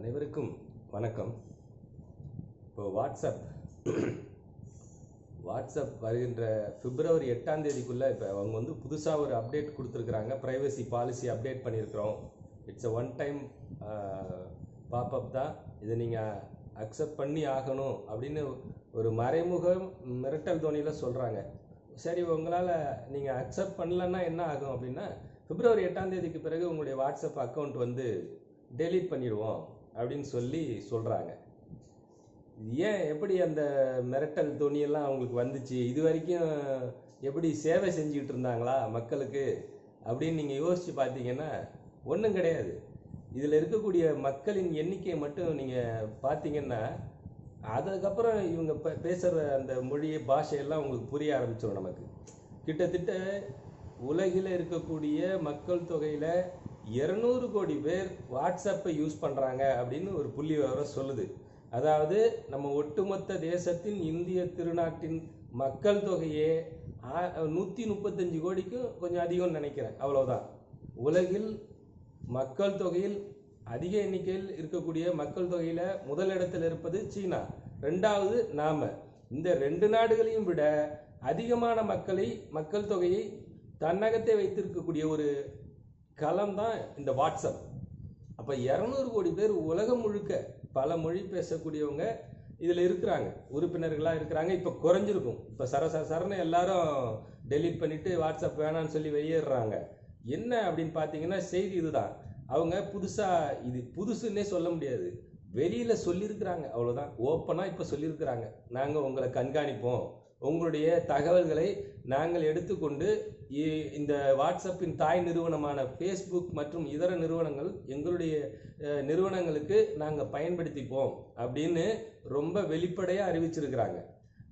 அனைவருக்கும் வணக்கம். இப்போ வாட்ஸ்அப் வாட்ஸ்அப் வருகின்ற பிப்ரவரி எட்டாம் தேதிக்குள்ளே இப்போ அவங்க வந்து புதுசாக ஒரு அப்டேட் கொடுத்துருக்குறாங்க. ப்ரைவசி பாலிசி அப்டேட் பண்ணியிருக்கிறோம் it's a one time popup தான். இதை நீங்கள் அக்செப்ட் பண்ணி ஆகணும் அப்படின்னு ஒரு மறைமுக மிரட்டல் தோனியில் சொல்கிறாங்க சரி உங்களால் நீங்கள் அக்செப்ட் பண்ணலன்னா என்ன ஆகும் அப்படின்னா பிப்ரவரி எட்டாம் தேதிக்கு பிறகு உங்களுடைய வாட்ஸ்அப் அக்கௌண்ட் வந்து டெலீட் பண்ணிடுவோம். அப்படின்னு சொல்லி சொல்கிறாங்க ஏன் எப்படி அந்த மிரட்டல் துணியெல்லாம் அவங்களுக்கு வந்துச்சு? இது வரைக்கும் எப்படி சேவை செஞ்சுக்கிட்டு இருந்தாங்களா மக்களுக்கு? அப்படின்னு நீங்கள் யோசித்து பார்த்தீங்கன்னா ஒன்றும் கிடையாது. இதில் இருக்கக்கூடிய மக்களின் எண்ணிக்கை மட்டும் நீங்கள் பார்த்தீங்கன்னா அதுக்கப்புறம் இவங்க ப பேசுகிற அந்த மொழி பாஷையெல்லாம் உங்களுக்கு புரிய ஆரம்பிச்சிடும் நமக்கு. கிட்டத்தட்ட உலகில் இருக்கக்கூடிய மக்கள் தொகையில் இரநூறு கோடி பேர் வாட்ஸ்அப்பை யூஸ் பண்ணுறாங்க அப்படின்னு ஒரு புள்ளி விவரம் சொல்லுது. அதாவது நம்ம ஒட்டுமொத்த தேசத்தின் இந்திய திருநாட்டின் மக்கள் தொகையே நூற்றி முப்பத்தஞ்சு கோடிக்கும் கொஞ்சம் அதிகம்னு நினைக்கிறேன். அவ்வளோதான் உலகில் மக்கள் தொகையில் அதிக எண்ணிக்கையில் இருக்கக்கூடிய மக்கள் தொகையில் முதலிடத்தில் இருப்பது சீனா. ரெண்டாவது நாம். இந்த ரெண்டு நாடுகளையும் விட அதிகமான மக்களை மக்கள் தொகையை தன்னகத்தை வைத்திருக்கக்கூடிய ஒரு களம் தான் இந்த வாட்ஸ்அப். அப்போ இரநூறு கோடி பேர் உலகம் முழுக்க பல மொழி பேசக்கூடியவங்க இதில் இருக்கிறாங்க. உறுப்பினர்களாக இருக்கிறாங்க. இப்போ குறைஞ்சிருக்கும். இப்போ சர சர சரன்னு எல்லாரும் டெலீட் பண்ணிவிட்டு வாட்ஸ்அப் வேணான்னு சொல்லி வெளியேறுறாங்க என்ன அப்படின்னு பார்த்தீங்கன்னா செய்தி இதுதான். அவங்க புதுசாக இது புதுசுன்னே சொல்ல முடியாது. வெளியில் சொல்லியிருக்கிறாங்க. அவ்வளோதான் ஓப்பனாக இப்போ சொல்லியிருக்கிறாங்க. நாங்கள் உங்களை கண்காணிப்போம். உங்களுடைய தகவல்களை நாங்கள் எடுத்துக்கொண்டு இ- இந்த வாட்ஸ்அப்பின் தாய் நிறுவனமான ஃபேஸ்புக் மற்றும் இதர நிறுவனங்கள் எங்களுடைய நிறுவனங்களுக்கு நாங்கள் பயன்படுத்திப்போம் அப்படின்னு ரொம்ப வெளிப்படையாக அறிவிச்சிருக்கிறாங்க.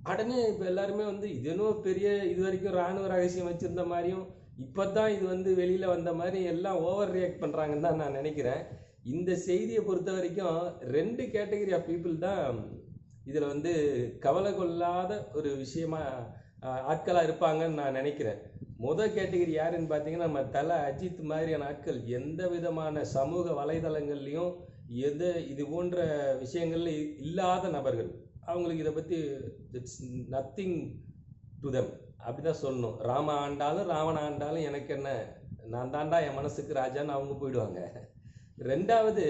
உடனே இப்போ எல்லாருமே வந்து இது என்னவோ பெரிய இது வரைக்கும் இராணுவ ரகசியம் வச்சுருந்த மாதிரியும் இப்போ தான் இது வந்து வெளியில் வந்த மாதிரி எல்லாம் ஓவர் ரியாக்ட் பண்ணுறாங்கன்னு தான் நான் நினைக்கிறேன். இந்த செய்தியை பொறுத்த வரைக்கும் ரெண்டு கேட்டகரி ஆஃப் பீப்புள் தான் இதில் வந்து கவலை கொள்ளாத ஒரு விஷயமா ஆட்களாக இருப்பாங்கன்னு நான் நினைக்கிறேன். முதல் கேட்டகரி யாருன்னு பார்த்தீங்கன்னா நம்ம தலை அஜித் மாதிரியான ஆட்கள். எந்த விதமான சமூக வலைதளங்கள்லையும் எது இது போன்ற விஷயங்கள்ல இல்லாத நபர்கள். அவங்களுக்கு இதை பற்றி இட்ஸ் நத்திங் டு தெம். அப்படிதான் சொல்லணும். ராம ஆண்டாலும் ராவண ஆண்டாலும் எனக்கு என்ன நான் தாண்டா என் மனசுக்கு ராஜான்னு அவங்க போயிடுவாங்க. ரெண்டாவது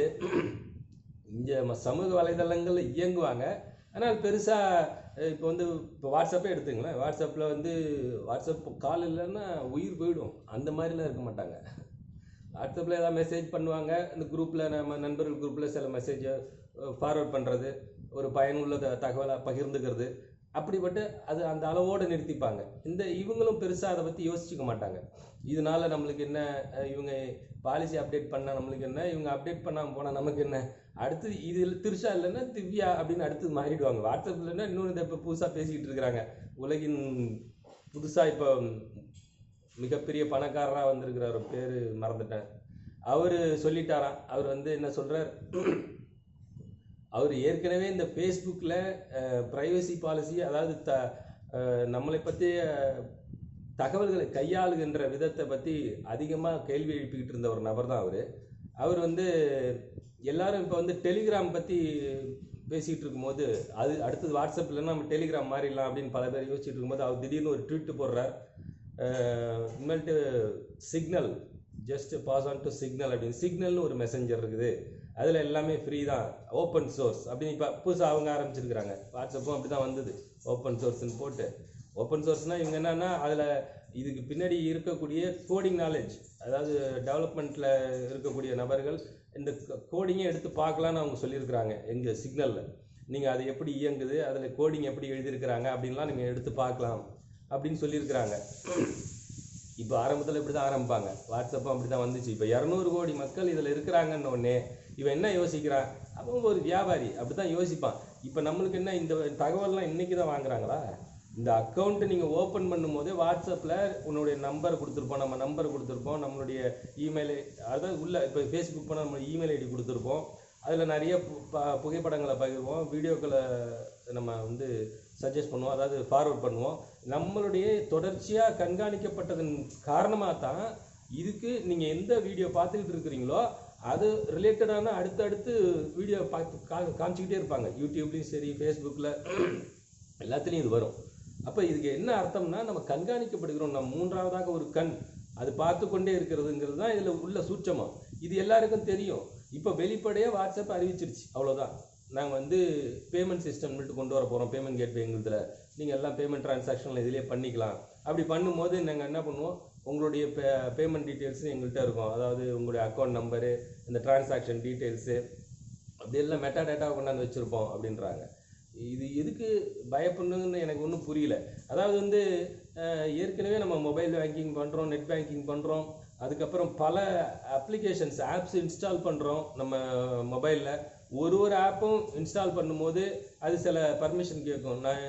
இங்கே சமூக வலைதளங்களில் இயங்குவாங்க. ஆனால் பெருசாக இப்போ வந்து இப்போ வாட்ஸ்அப்பே எடுத்துங்களேன். வாட்ஸ்அப்பில் வந்து வாட்ஸ்அப் கால் இல்லைன்னா உயிர் போயிடும். அந்த மாதிரிலாம் இருக்க மாட்டாங்க. வாட்ஸ்அப்பில் ஏதாவது மெசேஜ் பண்ணுவாங்க. இந்த குரூப்பில் நம்ம நண்பர்கள் குரூப்பில் சில மெசேஜை ஃபார்வர்ட் பண்ணுறது ஒரு பயனுள்ள த- தகவலை பகிர்ந்துக்கிறது. அப்படிப்பட்டு அது அந்த அளவோடு நிறுத்திப்பாங்க. இந்த இவங்களும் பெருசாக அதை பற்றி யோசிச்சுக்க மாட்டாங்க. இதனால நம்மளுக்கு என்ன இவங்க பாலிசி அப்டேட் பண்ணால் நம்மளுக்கு என்ன இவங்க அப்டேட் பண்ணாமல் போனால் நமக்கு என்ன? அடுத்து இதில் திருஷா இல்லைன்னா திவ்யா அப்படின்னு அடுத்து மாறிடுவாங்க. வாட்ஸ்அப் இல்லைன்னா இன்னொன்று இந்த இப்போ புதுசாக பேசிக்கிட்டு இருக்கிறாங்க. உலகின் புதுசாக இப்போ மிகப்பெரிய பணக்காரராக வந்திருக்கிறார். பேர் மறந்துட்டேன். அவர் சொல்லிட்டாராம். அவர் வந்து என்ன சொல்கிறார் அவர் ஏற்கனவே இந்த ஃபேஸ்புக்கில் ப்ரைவசி பாலிசி அதாவது த நம்மளை பற்றிய தகவல்களை கையாளுகின்ற விதத்தை பற்றி அதிகமாக கேள்வி எழுப்பிக்கிட்டு இருந்த ஒரு நபர் தான் அவர். அவர் வந்து எல்லாரும் இப்போ வந்து டெலிகிராம் பற்றி பேசிகிட்டு இருக்கும்போது அது அடுத்தது வாட்ஸ்அப்பில் நம்ம டெலிகிராம் மாறிடலாம் அப்படின்னு பல பேர் யோசிச்சுட்டு இருக்கும்போது அவர் திடீர்னு ஒரு ட்வீட் போடுறார். இனிமேல்ட்டு Signal just pass on to Signal அப்படின்னு. சிக்னல்னு ஒரு மெசஞ்சர் இருக்குது. அதில் எல்லாமே ஃப்ரீ தான். ஓப்பன் சோர்ஸ் அப்படின்னு இப்போ புதுசாக அவங்க ஆரம்பிச்சிருக்கிறாங்க. வாட்ஸ்அப்பும் அப்படி தான் வந்தது ஓப்பன் சோர்ஸ்னு போட்டு. ஓப்பன் சோர்ஸ்னால் இவங்க என்னன்னா அதில் இதுக்கு பின்னாடி இருக்கக்கூடிய கோடிங் நாலேஜ் அதாவது டெவலப்மெண்ட்டில் இருக்கக்கூடிய நபர்கள் இந்த கோடிங்கை எடுத்து பார்க்கலான்னு அவங்க சொல்லியிருக்கிறாங்க எங்கள் சிக்னலில் நீங்கள் அது எப்படி இயங்குது அதில் கோடிங் எப்படி எழுதியிருக்கிறாங்க அப்படின்லாம் நீங்கள் எடுத்து பார்க்கலாம் அப்படின்னு சொல்லியிருக்கிறாங்க. இப்போ ஆரம்பத்தில் இப்படி தான் ஆரம்பிப்பாங்க. வாட்ஸ்அப்பும் அப்படி தான் வந்துச்சு. இப்போ இரநூறு கோடி மக்கள் இதில் இருக்கிறாங்கன்னு ஒன்று இவன் என்ன யோசிக்கிறான் அவன் ஒரு வியாபாரி அப்படி தான் யோசிப்பான். இப்போ நம்மளுக்கு என்ன இந்த தகவல்லாம் இன்னைக்கு தான் வாங்குறாங்களா? இந்த அக்கௌண்ட்டை நீங்கள் ஓப்பன் பண்ணும்போதே வாட்ஸ்அப்பில் உன்னுடைய நம்பர் கொடுத்துருப்போம் நம்ம நம்பர் கொடுத்துருப்போம் நம்மளுடைய இமெயில் அதாவது உள்ள இப்போ ஃபேஸ்புக் போனால் நம்ம இமெயில் ஐடி கொடுத்துருப்போம். அதில் நிறைய பு- ப- புகைப்படங்களை பகிர்வோம் வீடியோக்களை நம்ம வந்து சஜஸ்ட் பண்ணுவோம் அதாவது ஃபார்வர்ட் பண்ணுவோம். நம்மளுடைய தொடர்ச்சியாக கண்காணிக்கப்பட்டதன் காரணமாக தான் இதுக்கு நீங்கள் எந்த வீடியோ பார்த்துக்கிட்டு இருக்கிறீங்களோ அது ரிலேட்டடான அடுத்தடுத்து வீடியோ பார்த்து கா காமிச்சிக்கிட்டே இருப்பாங்க. யூடியூப்லேயும் சரி ஃபேஸ்புக்கில் எல்லாத்துலேயும் இது வரும். அப்போ இதுக்கு என்ன அர்த்தம்னா நம்ம கண்காணிக்கப்படுகிறோம். நம்ம மூன்றாவதாக ஒரு கண் அது பார்த்து கொண்டே இருக்கிறதுங்கிறது தான் இதில் உள்ள சூட்சமம். இது எல்லாருக்கும் தெரியும். இப்போ வெளிப்படையாக வாட்ஸ்அப் அறிவிச்சிருச்சு. அவ்வளோதான் நாங்கள் வந்து பேமெண்ட் சிஸ்டம் மட்டும் கொண்டு வர போகிறோம் பேமெண்ட் கேட்வேங்கிறதுல நீங்கள் எல்லாம் பேமெண்ட் ட்ரான்சாக்ஷனில் இதிலே பண்ணிக்கலாம். அப்படி பண்ணும்போது நாங்கள் என்ன பண்ணுவோம்? உங்களுடைய பே பேமெண்ட் டீட்டெயில்ஸும் எங்கள்கிட்ட இருக்கும். அதாவது உங்களுடைய அக்கௌண்ட் நம்பரு இந்த டிரான்சாக்ஷன் டீட்டெயில்ஸு அப்படி எல்லாம் மெட்டா டேட்டாவை கொண்டாந்து வச்சுருப்போம் அப்படின்றாங்க. இது எதுக்கு பயப்படணுன்னு எனக்கு ஒன்றும் புரியல. அதாவது வந்து ஏற்கனவே நம்ம மொபைல் பேங்கிங் பண்ணுறோம் நெட் பேங்கிங் பண்ணுறோம் அதுக்கப்புறம் பல அப்ளிகேஷன்ஸ் ஆப்ஸ் இன்ஸ்டால் பண்ணுறோம் நம்ம மொபைலில் ஒரு ஒரு ஆப்பும் இன்ஸ்டால் பண்ணும்போது அது சில பர்மிஷன் கேட்கும். நான்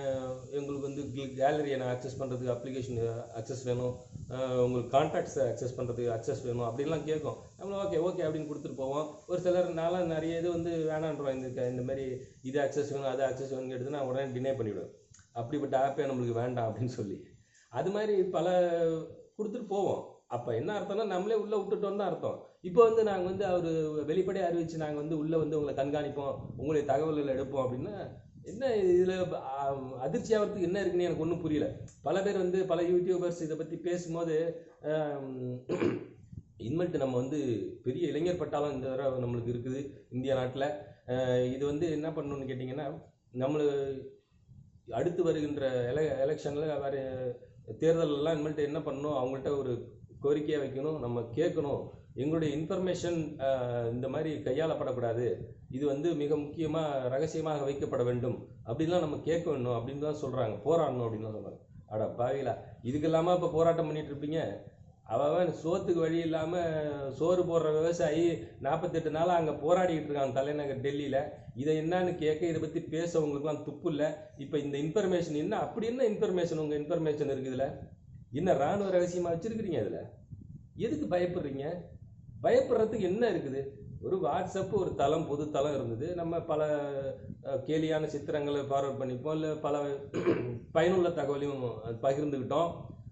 எங்களுக்கு வந்து கேலரியை நான் அக்சஸ் பண்ணுறதுக்கு அப்ளிகேஷன் அக்சஸ் வேணும். உங்களுக்கு கான்டாக்ட்ஸை அக்சஸ் பண்ணுறதுக்கு அக்சஸ் வேணும். அப்படின்லாம் கேட்கும். நம்மளும் ஓகே ஓகே அப்படின்னு கொடுத்துட்டு போவோம். ஒரு சிலர் நாளாக நிறைய இது வந்து வேணான்றோம் இந்த இந்த மாதிரி இது அக்சஸ் வேணும் அது அக்சஸ் வேணும்னு கேட்டு நான் உடனே டினே பண்ணிவிடுவேன். அப்படிப்பட்ட ஆப்பே நம்மளுக்கு வேண்டாம் அப்படின்னு சொல்லி. அது மாதிரி பல கொடுத்துட்டு போவோம். அப்போ என்ன அர்த்தம்னா நம்மளே உள்ளே விட்டுட்டோம்னு தான் அர்த்தம். இப்போ வந்து நாங்கள் வந்து அவர் வெளிப்படையாக அறிவிச்சு நாங்கள் வந்து உள்ளே வந்து உங்களை கண்காணிப்போம் உங்களுடைய தகவல்களை எடுப்போம் அப்படின்னா என்ன இதில் அதிர்ச்சி ஆகிறதுக்கு என்ன இருக்குன்னு எனக்கு ஒன்றும் புரியல. பல பேர் வந்து பல யூடியூபர்ஸ் இதை பற்றி பேசும்போது ஆம், நம்ம வந்து பெரிய இளைஞர் பட்டாளம் இந்த தடவை நம்மளுக்கு இருக்குது இந்தியா நாட்டில். இது வந்து என்ன பண்ணணும்னு கேட்டிங்கன்னா நம்மளு அடுத்து வருகின்ற எல எலெக்ஷனில் வேறு தேர்தலெல்லாம் இனிமேல்ட்டு என்ன பண்ணணும் அவங்கள்ட்ட ஒரு கோரிக்கையாக வைக்கணும் நம்ம கேட்கணும் எங்களுடைய இன்ஃபர்மேஷன் இந்த மாதிரி கையாளப்படக்கூடாது. இது வந்து மிக முக்கியமாக ரகசியமாக வைக்கப்பட வேண்டும். அப்படின்லாம் நம்ம கேட்க வேணும் அப்படின்னு தான் சொல்கிறாங்க போராடணும் அப்படின்னு சொல்கிறாங்க அட பாவிகளா இதுக்கெல்லாமா இப்போ போராட்டம் பண்ணிட்டு இருப்பீங்க. அவன் சோத்துக்கு வழி இல்லாமல் சோறு போடுற விவசாயி நாற்பத்தெட்டு நாளாக அங்கே போராடிக்கிட்டு இருக்கான் தலைநகர் டெல்லியில். இதை என்னன்னு கேட்க இதை பற்றி பேச உங்களுக்குலாம் துப்பு இல்லை. இப்போ இந்த இன்ஃபர்மேஷன் என்ன? அப்படி என்ன இன்ஃபர்மேஷன் உங்கள் இன்ஃபர்மேஷன் இருக்குதுல என்ன ராணுவ ரகசியமாக வச்சுருக்கிறீங்க அதில் எதுக்கு பயப்படுறீங்க? பயப்படுறதுக்கு என்ன இருக்குது? ஒரு வாட்ஸ்அப் ஒரு தளம் பொது தளம் இருந்தது. நம்ம பல கேலியான சித்திரங்களை ஃபார்வர்ட் பண்ணிப்போம். இல்லை பல பயனுள்ள தகவலையும் பகிர்ந்துக்கிட்டோம்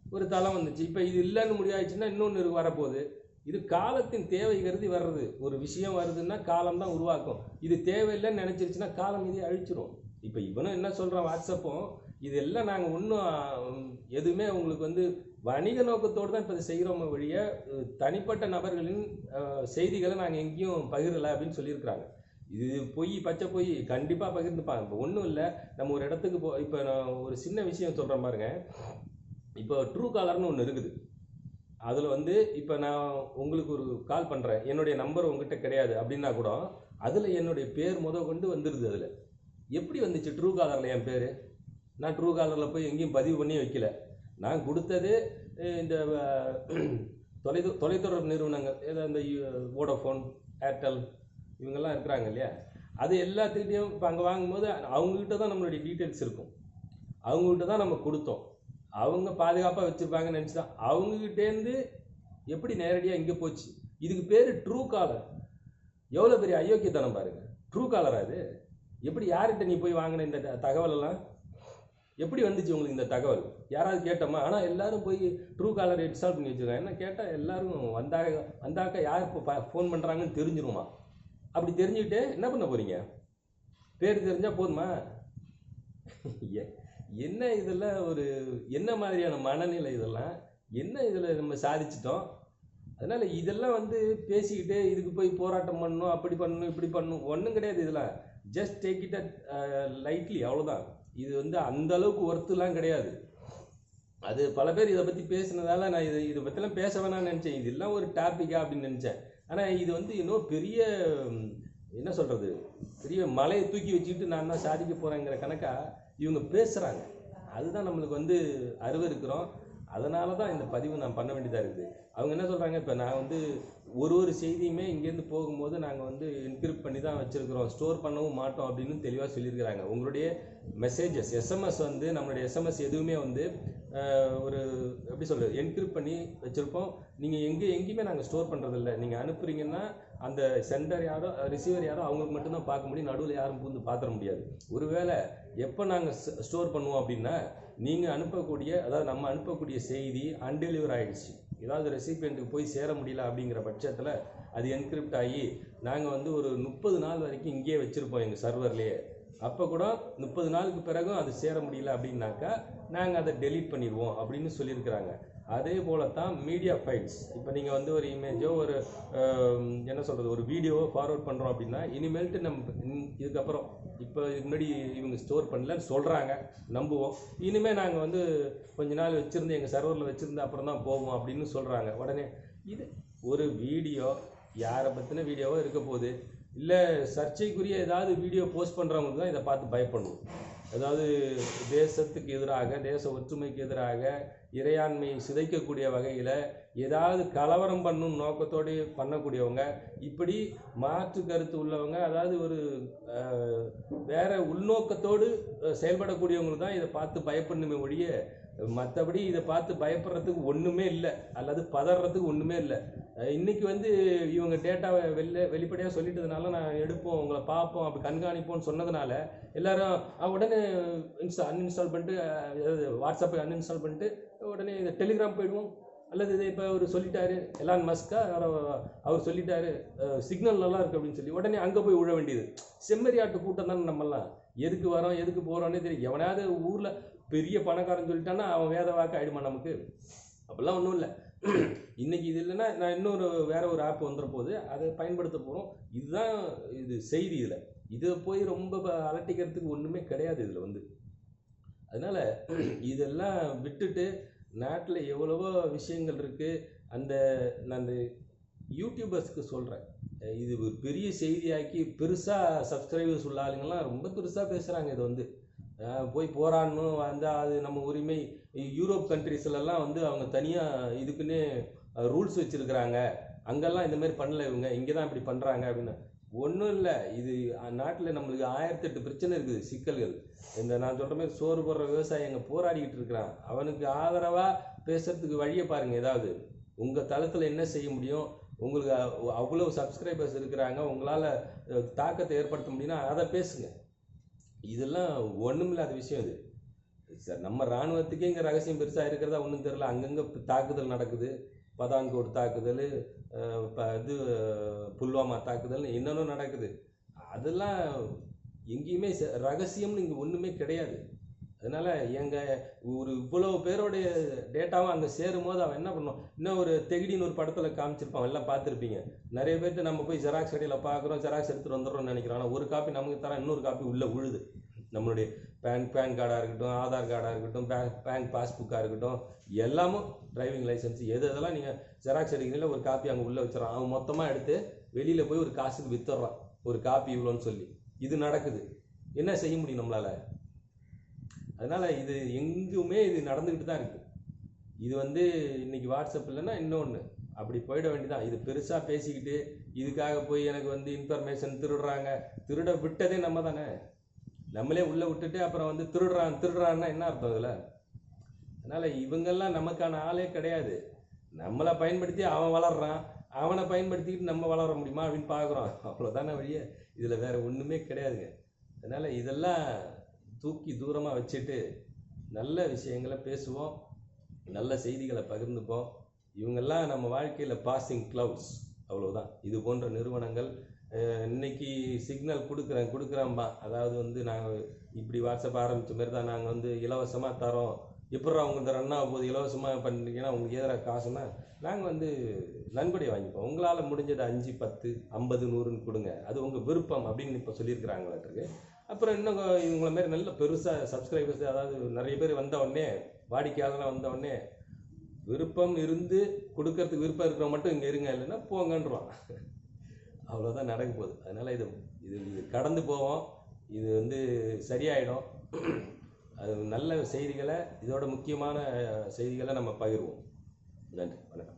ஒரு தளம் வந்துச்சு. இப்போ இது இல்லைன்னு முடியாச்சுன்னா இன்னொன்று வரப்போகுது. இது காலத்தின் தேவை கருதி வர்றது. ஒரு விஷயம் வருதுன்னா காலம் தான் உருவாக்கும். இது தேவையில்லைன்னு நினச்சிருச்சுன்னா காலம் இதை அழிச்சிரும். இப்போ இவனும் என்ன சொல்கிறான் வாட்ஸ்அப்பும்? இதெல்லாம் நாங்கள் ஒன்றும் எதுவுமே உங்களுக்கு வந்து வணிக நோக்கத்தோடு தான் இப்போ இதை செய்கிறோமே வழிய தனிப்பட்ட நபர்களின் செய்திகளை நாங்கள் எங்கேயும் பகிரலை அப்படின்னு சொல்லியிருக்கிறாங்க. இது பொய் பச்சை பொய் கண்டிப்பாக பகிர்ந்துப்பாங்க. இப்போ ஒன்றும் இல்லை. நம்ம ஒரு இடத்துக்கு போ இப்போ நான் ஒரு சின்ன விஷயம் சொல்கிறேன் பாருங்க. இப்போ ட்ரூ காலர்னு ஒன்று இருக்குது. அதில் வந்து இப்போ நான் உங்களுக்கு ஒரு கால் பண்ணுறேன் என்னுடைய நம்பர் உங்ககிட்ட கிடையாது அப்படின்னா கூட அதில் என்னுடைய பேர் முத கொண்டு வந்துடுது அதில். எப்படி வந்துச்சு ட்ரூ காலரில் என் பேர்? நான் ட்ரூ காலரில் போய் எங்கேயும் பதிவு பண்ணி வைக்கல. நான் கொடுத்தது இந்த தொலை தொலைத்தொடர்பு நிறுவனங்கள் ஏதோ இந்த வோடோஃபோன் ஏர்டெல் இவங்கெல்லாம் இருக்கிறாங்க இல்லையா? அது எல்லாத்துக்கிட்டையும் இப்போ அங்கே வாங்கும்போது அவங்கக்கிட்ட தான் நம்மளுடைய டீட்டெயில்ஸ் இருக்கும். அவங்கக்கிட்ட தான் நம்ம கொடுத்தோம். அவங்க பாதுகாப்பாக வச்சுருப்பாங்கன்னு நினச்சி தான் அவங்ககிட்டேருந்து எப்படி நேரடியாக இங்கே போச்சு? இதுக்கு பேர் ட்ரூ காலர் எவ்வளோ பெரிய அயோக்கியத்தனம் பாருங்கள் ட்ரூ காலரா அது எப்படி யார்கிட்ட நீ போய் வாங்கின இந்த தகவலெல்லாம்? எப்படி வந்துச்சு உங்களுக்கு இந்த தகவல்? யாராவது கேட்டோமா? ஆனால் எல்லாரும் போய் ட்ரூ காலர் இன்ஸ்டால் பண்ணி வச்சுருக்காங்க. என்ன கேட்டால் எல்லாரும் வந்தாக வந்தாக்க யார் இப்போ ஃபோன் பண்ணுறாங்கன்னு தெரிஞ்சிருமா? அப்படி தெரிஞ்சுக்கிட்டு என்ன பண்ண போகிறீங்க பேர் தெரிஞ்சால் போதுமா? எ- என்ன இதெல்லாம் ஒரு என்ன மாதிரியான மனநிலை இதெல்லாம்? என்ன இதில் நம்ம சாதிச்சிட்டோம்? அதனால் இதெல்லாம் வந்து பேசிக்கிட்டு இதுக்கு போய் போராட்டம் பண்ணணும் அப்படி பண்ணணும் இப்படி பண்ணணும். ஒன்றும் கிடையாது இதெல்லாம். Just take it at lightly அவ்வளோதான் இது வந்து அந்த அளவுக்கு ஒர்த்துலாம் கிடையாது. அது பல பேர் இதை பற்றி பேசினதால நான் இதை இதை பற்றிலாம் பேச வேணாம்னு நினச்சேன். இதெல்லாம் ஒரு டாப்பிக்கா அப்படின்னு நினச்சேன். ஆனால் இது வந்து இன்னும் பெரிய என்ன சொல்கிறது பெரிய மலையை தூக்கி வச்சுக்கிட்டு நான் தான் சாதிக்க போகிறேங்கிற கணக்காக இவங்க பேசுகிறாங்க அதுதான் நம்மளுக்கு வந்து அருவருக்கிறோம் அதனால தான் இந்த பதிவு நான் பண்ண வேண்டியதாக இருக்குது. அவங்க என்ன சொல்கிறாங்க இப்போ நான் வந்து ஒரு ஒரு செய்தியுமே இங்கேருந்து போகும்போது நாங்கள் வந்து என்கிரிப்ட் பண்ணி தான் வச்சுருக்கிறோம். ஸ்டோர் பண்ணவும் மாட்டோம் அப்படின்னு தெளிவாக சொல்லியிருக்கிறாங்க. உங்களுடைய மெசேஜஸ் எஸ்எம்எஸ் வந்து நம்மளுடைய எஸ்எம்எஸ் எதுவுமே வந்து ஒரு எப்படி சொல்கிறது என்கிரிப்ட் பண்ணி வச்சுருப்போம். நீங்கள் எங்கே எங்கேயுமே நாங்கள் ஸ்டோர் பண்ணுறதில்ல நீங்கள் அனுப்புறீங்கன்னா அந்த சென்டர் யாரோ ரிசீவர் யாரோ அவங்களுக்கு மட்டும்தான் பார்க்க முடியும். நடுவில் யாரும் பூந்து பார்த்துட முடியாது. ஒருவேளை எப்போ நாங்கள் ஸ்டோர் பண்ணுவோம் அப்படின்னா நீங்கள் அனுப்பக்கூடிய அதாவது நம்ம அனுப்பக்கூடிய செய்தி அன்டெலிவர் ஆகிடுச்சு ஏதாவது ரெசிபியண்ட்டுக்கு போய் சேர முடியல அப்படிங்கிற பட்சத்தில் அது என்கிரிப்ட் ஆகி நாங்கள் வந்து ஒரு முப்பது நாள் வரைக்கும் இங்கேயே வச்சுருப்போம் எங்கள் சர்வர்லேயே அப்போ கூட முப்பது நாளுக்கு பிறகும் அது சேர முடியல அப்படின்னாக்கா நாங்கள் அதை டெலீட் பண்ணிடுவோம் அப்படின்னு சொல்லியிருக்கிறாங்க. அதே போல தான் மீடியா ஃபைல்ஸ் இப்போ நீங்கள் வந்து ஒரு இமேஜோ ஒரு என்ன சொல்கிறது ஒரு வீடியோவோ ஃபார்வர்ட் பண்ணுறோம் அப்படின்னா இனிமேல்ட்டு நம்ம இதுக்கப்புறம் இப்போ இதுக்கு முன்னாடி இவங்க ஸ்டோர் பண்ணலன்னு சொல்கிறாங்க நம்புவோம். இனிமேல் நாங்கள் வந்து கொஞ்ச நாள் வச்சுருந்து எங்கள் சர்வரில் வச்சுருந்து அப்புறம் தான் போவோம் அப்படின்னு சொல்கிறாங்க உடனே இது ஒரு வீடியோ யாரை பற்றின வீடியோவோ இருக்க போகுது? இல்லை சர்ச்சைக்குரிய ஏதாவது வீடியோ போஸ்ட் பண்ணுறவங்களுக்கு தான் இதை பார்த்து பயப்படணும். அதாவது தேசத்துக்கு எதிராக தேச ஒற்றுமைக்கு எதிராக இறையாண்மையை சிதைக்கக்கூடிய வகையில் ஏதாவது கலவரம் பண்ணும் நோக்கத்தோடு பண்ணக்கூடியவங்க இப்படி மாற்று கருத்து உள்ளவங்க அதாவது ஒரு வேற உள்நோக்கத்தோடு அஹ், செயல்படக்கூடியவங்களுக்கு தான் இதை பார்த்து பயப்படணுமே ஒழிய மற்றபடி இதை பார்த்து பயப்படுறதுக்கு ஒன்றுமே இல்லை அல்லது பதறதுக்கு ஒன்றுமே இல்லை. இன்னைக்கு வந்து இவங்க டேட்டாவை வெளில வெளிப்படையாக சொல்லிட்டதுனால நான் எடுப்போம் உங்களை பார்ப்போம் அப்படி கண்காணிப்போம்னு சொன்னதுனால எல்லாரும் உடனே இன்ஸ்டா அன்இன்ஸ்டால் பண்ணிட்டு வாட்ஸ்அப்பை அன்இன்ஸ்டால் பண்ணிட்டு உடனே இந்த டெலிகிராம் போயிடுவோம். அல்லது இதை இப்போ அவர் சொல்லிட்டாரு எலான் மஸ்கா அவர் அவர் சொல்லிட்டாரு சிக்னல் நல்லா இருக்கு அப்படின்னு சொல்லி உடனே அங்கே போய் விழ வேண்டியது. செம்மறியாட்டு கூட்டம் தானே நம்மலாம் எதுக்கு வரோம் எதுக்கு போகிறோன்னே தெரியும். எவனாவது ஊரில் பெரிய பணக்காரன் சொல்லிட்டான்னா அவன் வேத வாக்கு ஆகிடுமா நமக்கு? அப்படிலாம் ஒன்றும் இல்லை. இன்னைக்கு இது இல்லைன்னா நான் இன்னொரு வேற ஒரு ஆப் வந்துட போது அதை பயன்படுத்த போகிறோம் இதுதான் இது செய்தி இதில். இதை போய் ரொம்ப அலட்டிக்கிறதுக்கு ஒன்றுமே கிடையாது இதில் வந்து. அதனால் இதெல்லாம் விட்டுட்டு நாட்டில் எவ்வளவோ விஷயங்கள் இருக்குது அந்த நான் அந்த யூடியூபர்ஸ்க்கு சொல்கிறேன் இது ஒரு பெரிய செய்தியாக்கி பெருசாக சப்ஸ்கிரைபர்ஸ் உள்ள ஆளுங்கள்லாம் ரொம்ப பெருசாக பேசுகிறாங்க இது வந்து. போய் போராடணும் வந்தால் அது நம்ம உரிமை. யூரோப் கண்ட்ரீஸ்லலாம் வந்து அவங்க தனியாக இதுக்குன்னு ரூல்ஸ் வச்சுருக்குறாங்க. அங்கெல்லாம் இந்த மாதிரி பண்ணல இவங்க. இங்கே தான் இப்படி பண்ணுறாங்க அப்படின்னு. ஒன்றும் இல்லை. இது நாட்டில் நம்மளுக்கு ஆயிரத்தெட்டு பிரச்சனை இருக்குது சிக்கல்கள். இந்த நான் சொல்கிற மாதிரி சோறு போடுற விவசாயி அங்கே போராடிக்கிட்டு இருக்கிறான். அவனுக்கு ஆதரவாக பேசுறதுக்கு வழியை பாருங்கள் ஏதாவது. உங்கள் தளத்தில் என்ன செய்ய முடியும்? உங்களுக்கு அவ்வளோ சப்ஸ்கிரைபர்ஸ் இருக்கிறாங்க. உங்களால் தாக்கத்தை ஏற்படுத்த முடியும்னா அதை பேசுங்க. இதெல்லாம் ஒன்றுமில்லாத விஷயம் இது. சார் நம்ம இராணுவத்துக்கே இங்கே ரகசியம் பெருசாக இருக்கிறதா ஒன்றும் தெரில அங்கங்கே தாக்குதல் நடக்குது. பதான்கோட் தாக்குதல் இப்போ இது புல்வாமா தாக்குதல் என்னென்னும் நடக்குது. அதெல்லாம் எங்கேயுமே ச- ரகசியம்னு இங்கே ஒன்றுமே கிடையாது. அதனால் எங்கள் ஒரு இவ்வளோ பேருடைய டேட்டாவும் அங்கே சேரும்போது அவன் என்ன பண்ணுவான் இன்னும் ஒரு தெகிடின்னு ஒரு படத்தில் காமிச்சிருப்பான். எல்லாம் பார்த்துருப்பீங்க. நிறைய பேர்ட்டு நம்ம போய் ஜெராக்ஸ் கடையில் பார்க்குறோம் ஜெராக்ஸ் எடுத்துகிட்டு வந்துடுறோம்னு நினைக்கிறோம். ஆனால் ஒரு காப்பி நமக்கு தரான் இன்னொரு காப்பி உள்ளே உழுது. நம்மளுடைய பேன் பேன் கார்டாக இருக்கட்டும் ஆதார் கார்டாக இருக்கட்டும் பேங்க் பேங்க் பாஸ்புக்காக இருக்கட்டும் எல்லாமும் டிரைவிங் லைசன்ஸ் எது எதெல்லாம் நீங்கள் ஜெராக்ஸ் எடுக்கிறீங்களா ஒரு காப்பி அங்கே உள்ளே வச்சிடறான் அவன் மொத்தமாக எடுத்து வெளியில் போய் ஒரு காசுக்கு வித்துடுறான். ஒரு காப்பி இவ்வளோன்னு சொல்லி. இது நடக்குது. என்ன செய்ய முடியும் நம்மளால்? அதனால் இது எங்குமே இது நடந்துக்கிட்டு தான் இருக்குது இது வந்து இன்னைக்கு வாட்ஸ்அப் இல்லைன்னா இன்னொன்று அப்படி போயிட வேண்டியதான் இது பெருசாக பேசிக்கிட்டு இதுக்காக போய் எனக்கு வந்து இன்ஃபர்மேஷன் திருடுறாங்க. திருட விட்டதே நம்ம தானே? நம்மளே உள்ளே விட்டுட்டு அப்புறம் வந்து திருடுறான் திருடுறான்னா என்ன அர்த்தம் இதில்? அதனால் இவங்கெல்லாம் நமக்கான ஆளே கிடையாது. நம்மளை பயன்படுத்தி அவன் வளர்றான் அவனை பயன்படுத்திக்கிட்டு நம்ம வளர முடியுமா அப்படின்னு பார்க்குறோம். அவ்வளோதானே வழியே. இதில் வேறு ஒன்றுமே கிடையாதுங்க. அதனால் இதெல்லாம் தூக்கி தூரமாக வச்சுட்டு நல்ல விஷயங்களை பேசுவோம் நல்ல செய்திகளை பகிர்ந்துப்போம். இவங்கெல்லாம் நம்ம வாழ்க்கையில் பாசிங் க்ளவுட்ஸ் அவ்வளோதான் இது போன்ற நிறுவனங்கள் இன்னைக்கு சிக்னல் கொடுக்குறேன் கொடுக்குறேன்பா. அதாவது வந்து நாங்கள் இப்படி வாட்ஸ்அப் ஆரம்பித்த மாதிரி தான் நாங்கள் வந்து இலவசமாக தரோம். எப்படா உங்களுக்கு ரன் ஆக போகுது? இலவசமாக பண்ணிட்டீங்கன்னா உங்களுக்கு எதிராக காசுன்னா நாங்கள் வந்து நன்கொடை வாங்கிப்போம். உங்களால் முடிஞ்சது அஞ்சு பத்து ஐம்பது நூறுன்னு கொடுங்க. அது உங்கள் விருப்பம் அப்படின்னு இப்போ சொல்லியிருக்கிறாங்களாட்டுருக்கு அப்புறம் இன்னும் இவங்கள மாதிரி நல்ல பெருசாக சப்ஸ்கிரைபர்ஸ் அதாவது நிறைய பேர் வந்த உடனே வந்தவுடனே வந்த உடனே விருப்பம் இருந்து கொடுக்கறதுக்கு விருப்பம் இருக்கிறவங்க மட்டும் இங்கே இருங்க இல்லைன்னா போங்கன்றான் அவ்வளோதான் நடக்க போகுது. அதனால் இது இது இது கடந்து போவோம். இது வந்து சரியாயிடும். அது நல்ல செய்திகளை இதோட முக்கியமான செய்திகளை நம்ம பகிர்வோம். நன்றி. வணக்கம்.